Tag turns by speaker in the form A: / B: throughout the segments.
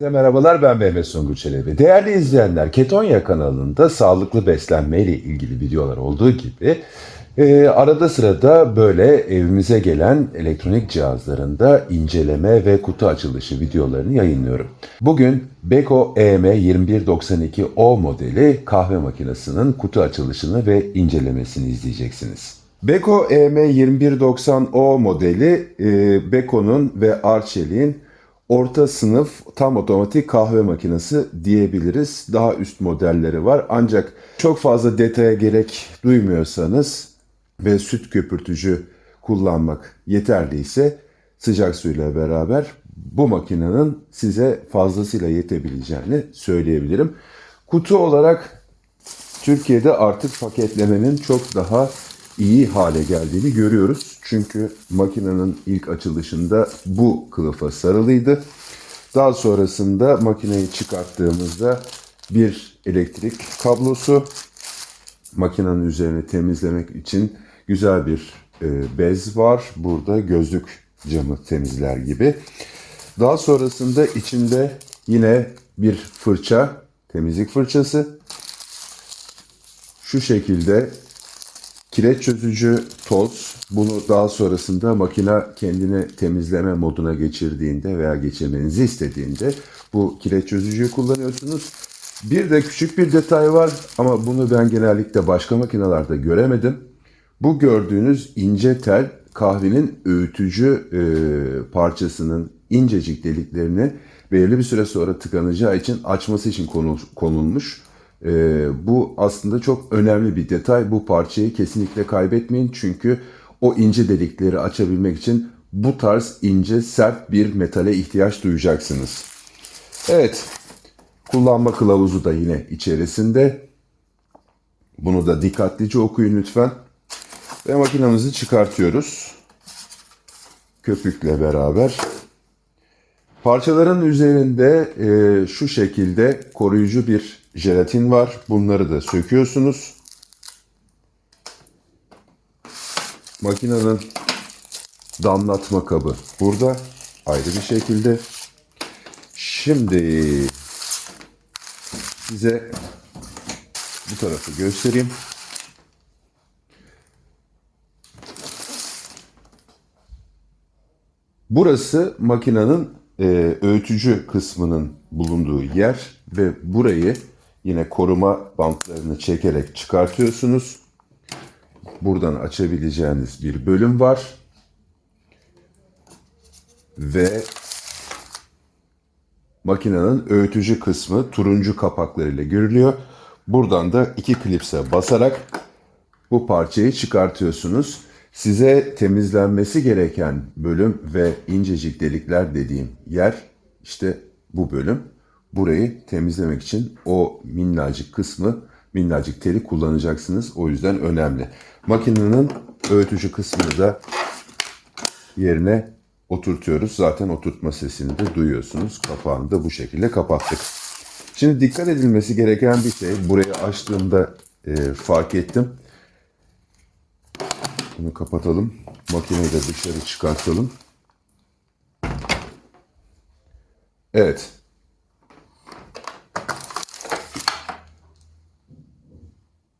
A: Herkese Merhabalar ben Mehmet Sungur Çelebi. Değerli izleyenler, Ketonya kanalında sağlıklı beslenme ile ilgili videolar olduğu gibi e, arada sırada böyle evimize gelen elektronik cihazlarında inceleme ve kutu açılışı videolarını yayınlıyorum. Bugün Beko E EM2192O modeli kahve makinesinin kutu açılışını ve incelemesini izleyeceksiniz. Beko E EM2190O modeli e, Beko'nun ve Arçelik'in orta sınıf tam otomatik kahve makinesi diyebiliriz. Daha üst modelleri var. Ancak çok fazla detaya gerek duymuyorsanız ve süt köpürtücü kullanmak yeterliyse sıcak suyla beraber bu makinenin size fazlasıyla yetebileceğini söyleyebilirim. Kutu olarak Türkiye'de artık paketlemenin çok daha iyi hale geldiğini görüyoruz. Çünkü makinenin ilk açılışında bu kılıfa sarılıydı. Daha sonrasında makineyi çıkarttığımızda bir elektrik kablosu, makinenin üzerine temizlemek için güzel bir e, bez var. Burada gözlük camı temizler gibi. Daha sonrasında içinde yine bir fırça, temizlik fırçası. Şu şekilde kireç çözücü toz. Bunu daha sonrasında makine kendini temizleme moduna geçirdiğinde veya geçirmenizi istediğinde bu kireç çözücüyü kullanıyorsunuz. Bir de küçük bir detay var ama bunu ben genellikle başka makinelerde göremedim. Bu gördüğünüz ince tel kahvenin öğütücü e, parçasının incecik deliklerini belirli bir süre sonra tıkanacağı için açması için konu- konulmuş. E, bu aslında çok önemli bir detay. Bu parçayı kesinlikle kaybetmeyin çünkü o ince delikleri açabilmek için bu tarz ince sert bir metale ihtiyaç duyacaksınız. Evet, kullanma kılavuzu da yine içerisinde. Bunu da dikkatlice okuyun lütfen. Ve makinamızı çıkartıyoruz. Köpükle beraber. Parçaların üzerinde e, şu şekilde koruyucu bir jelatin var. Bunları da söküyorsunuz. Makinenin damlatma kabı burada ayrı bir şekilde. Şimdi size bu tarafı göstereyim. Burası makinenin e, öğütücü kısmının bulunduğu yer ve burayı yine koruma bantlarını çekerek çıkartıyorsunuz. Buradan açabileceğiniz bir bölüm var. Ve makinenin öğütücü kısmı turuncu kapaklarıyla görülüyor. Buradan da iki klipse basarak bu parçayı çıkartıyorsunuz. Size temizlenmesi gereken bölüm ve incecik delikler dediğim yer işte bu bölüm. Burayı temizlemek için o minnacık kısmı, minnacık teli kullanacaksınız. O yüzden önemli. Makinenin öğütücü kısmını da yerine oturtuyoruz. Zaten oturtma sesini de duyuyorsunuz. Kapağını da bu şekilde kapattık. Şimdi dikkat edilmesi gereken bir şey. Burayı açtığımda e, fark ettim. Bunu kapatalım. Makineyi de dışarı çıkartalım. Evet.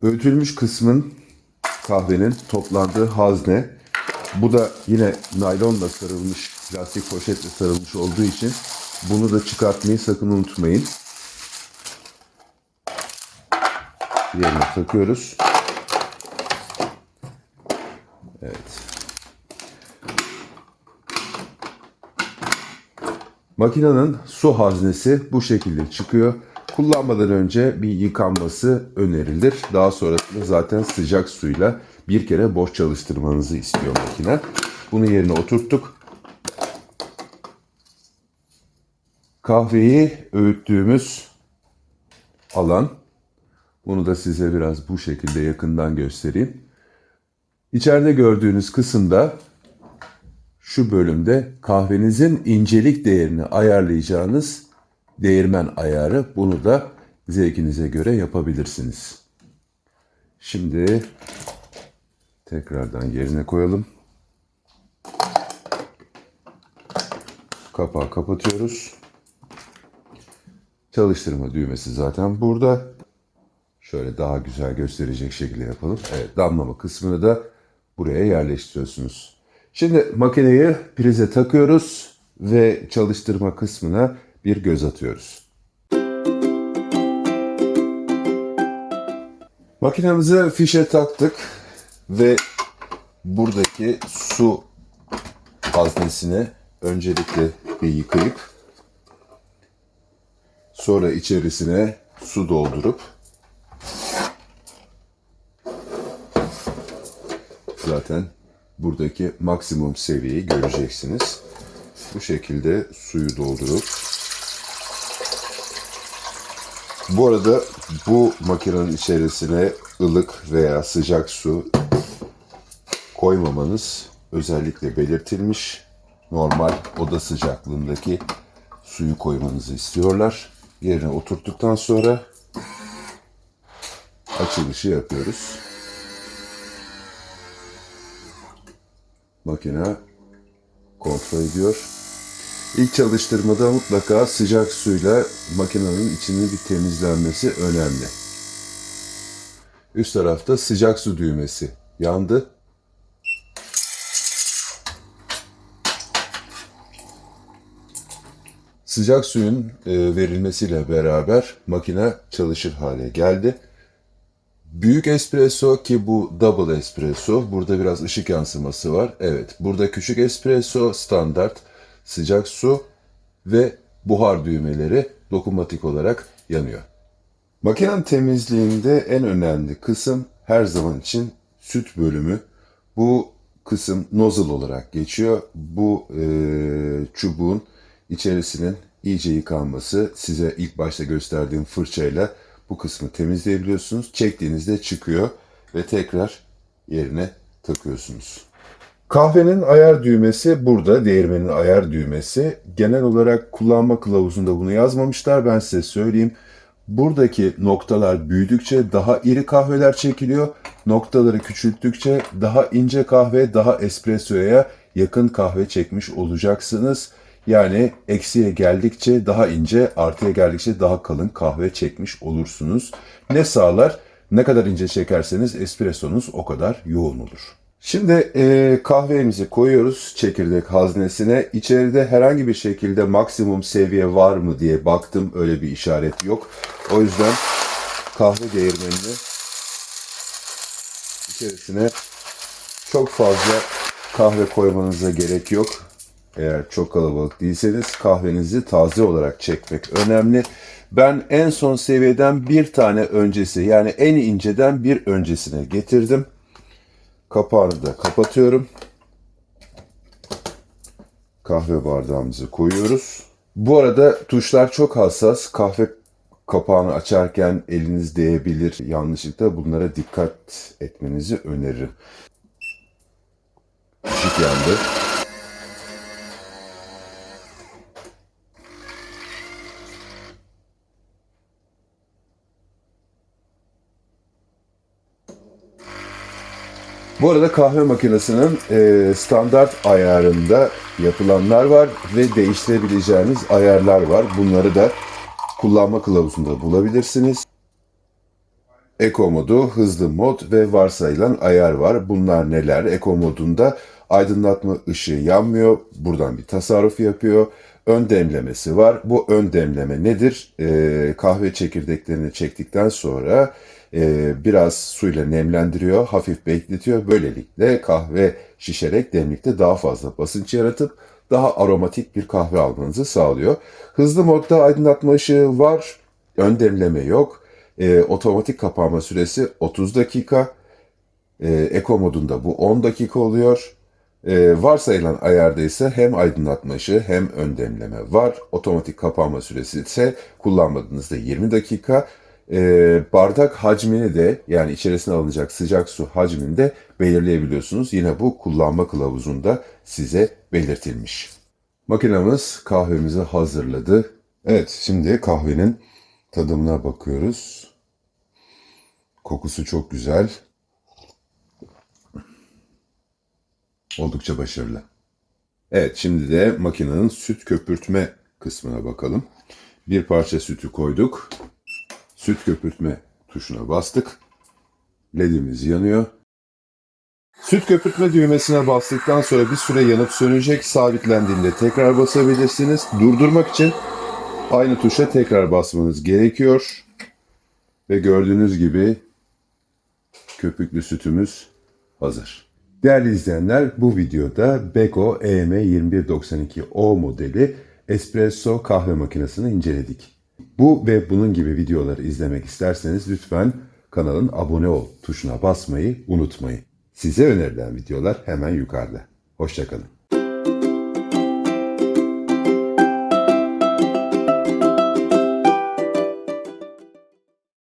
A: Öğütülmüş kısmın kahvenin toplandığı hazne. Bu da yine naylonla sarılmış, plastik poşetle sarılmış olduğu için bunu da çıkartmayı sakın unutmayın. Yerine takıyoruz. Makinenin su haznesi bu şekilde çıkıyor. Kullanmadan önce bir yıkanması önerilir. Daha sonrasında zaten sıcak suyla bir kere boş çalıştırmanızı istiyor makine. Bunu yerine oturttuk. Kahveyi öğüttüğümüz alan. Bunu da size biraz bu şekilde yakından göstereyim. İçeride gördüğünüz kısımda şu bölümde kahvenizin incelik değerini ayarlayacağınız değirmen ayarı. Bunu da zevkinize göre yapabilirsiniz. Şimdi tekrardan yerine koyalım. Kapağı kapatıyoruz. Çalıştırma düğmesi zaten burada. Şöyle daha güzel gösterecek şekilde yapalım. Evet, damlama kısmını da buraya yerleştiriyorsunuz. Şimdi makineyi prize takıyoruz ve çalıştırma kısmına bir göz atıyoruz. Makinemize fişe taktık ve buradaki su haznesini öncelikle bir yıkayıp sonra içerisine su doldurup zaten buradaki maksimum seviyeyi göreceksiniz. Bu şekilde suyu doldurup bu arada bu makinenin içerisine ılık veya sıcak su koymamanız özellikle belirtilmiş. Normal oda sıcaklığındaki suyu koymanızı istiyorlar. Yerine oturttuktan sonra açılışı yapıyoruz. Makine kontrol ediyor. İlk çalıştırmada mutlaka sıcak suyla makinenin içinin bir temizlenmesi önemli. Üst tarafta sıcak su düğmesi yandı. Sıcak suyun e, verilmesiyle beraber makine çalışır hale geldi. Büyük espresso ki bu double espresso. Burada biraz ışık yansıması var. Evet, burada küçük espresso standart sıcak su ve buhar düğmeleri dokunmatik olarak yanıyor. Makinenin temizliğinde en önemli kısım her zaman için süt bölümü. Bu kısım nozzle olarak geçiyor. Bu e, çubuğun içerisinin iyice yıkanması size ilk başta gösterdiğim fırçayla bu kısmı temizleyebiliyorsunuz. Çektiğinizde çıkıyor ve tekrar yerine takıyorsunuz. Kahvenin ayar düğmesi burada, değirmenin ayar düğmesi. Genel olarak kullanma kılavuzunda bunu yazmamışlar, ben size söyleyeyim. Buradaki noktalar büyüdükçe daha iri kahveler çekiliyor. Noktaları küçülttükçe daha ince kahve, daha espressoya yakın kahve çekmiş olacaksınız. Yani eksiye geldikçe daha ince, artıya geldikçe daha kalın kahve çekmiş olursunuz. Ne sağlar? Ne kadar ince çekerseniz espressonuz o kadar yoğun olur. Şimdi e, kahvemizi koyuyoruz çekirdek haznesine. İçeride herhangi bir şekilde maksimum seviye var mı diye baktım. Öyle bir işaret yok. O yüzden kahve değirmenini içerisine çok fazla kahve koymanıza gerek yok. Eğer çok kalabalık değilseniz kahvenizi taze olarak çekmek önemli. Ben en son seviyeden bir tane öncesi yani en inceden bir öncesine getirdim. Kapağını da kapatıyorum. Kahve bardağımızı koyuyoruz. Bu arada tuşlar çok hassas. Kahve kapağını açarken eliniz değebilir. Yanlışlıkla bunlara dikkat etmenizi öneririm. Işık yandı. Bu arada kahve makinesinin e, standart ayarında yapılanlar var ve değiştirebileceğiniz ayarlar var. Bunları da kullanma kılavuzunda bulabilirsiniz. Eko modu, hızlı mod ve varsayılan ayar var. Bunlar neler? Eko modunda aydınlatma ışığı yanmıyor. Buradan bir tasarruf yapıyor. Ön demlemesi var. Bu ön demleme nedir? Ee, kahve çekirdeklerini çektikten sonra e, biraz suyla nemlendiriyor, hafif bekletiyor. Böylelikle kahve şişerek demlikte daha fazla basınç yaratıp daha aromatik bir kahve almanızı sağlıyor. Hızlı modda aydınlatma ışığı var. Ön demleme yok. E, otomatik kapanma süresi 30 dakika. E, Eko modunda bu 10 dakika oluyor. E, varsayılan ayarda ise hem aydınlatma ışığı hem ön demleme var. Otomatik kapanma süresi ise kullanmadığınızda 20 dakika. E, bardak hacmini de yani içerisine alınacak sıcak su hacmini de belirleyebiliyorsunuz. Yine bu kullanma kılavuzunda size belirtilmiş. Makinamız kahvemizi hazırladı. Evet şimdi kahvenin tadımına bakıyoruz. Kokusu çok güzel. Oldukça başarılı. Evet şimdi de makinenin süt köpürtme kısmına bakalım. Bir parça sütü koyduk. Süt köpürtme tuşuna bastık. LED'imiz yanıyor. Süt köpürtme düğmesine bastıktan sonra bir süre yanıp sönecek. Sabitlendiğinde tekrar basabilirsiniz. Durdurmak için aynı tuşa tekrar basmanız gerekiyor. Ve gördüğünüz gibi köpüklü sütümüz hazır. Değerli izleyenler bu videoda Beko E EM2192O modeli espresso kahve makinesini inceledik. Bu ve bunun gibi videoları izlemek isterseniz lütfen kanalın abone ol tuşuna basmayı unutmayın. Size önerilen videolar hemen yukarıda. Hoşçakalın.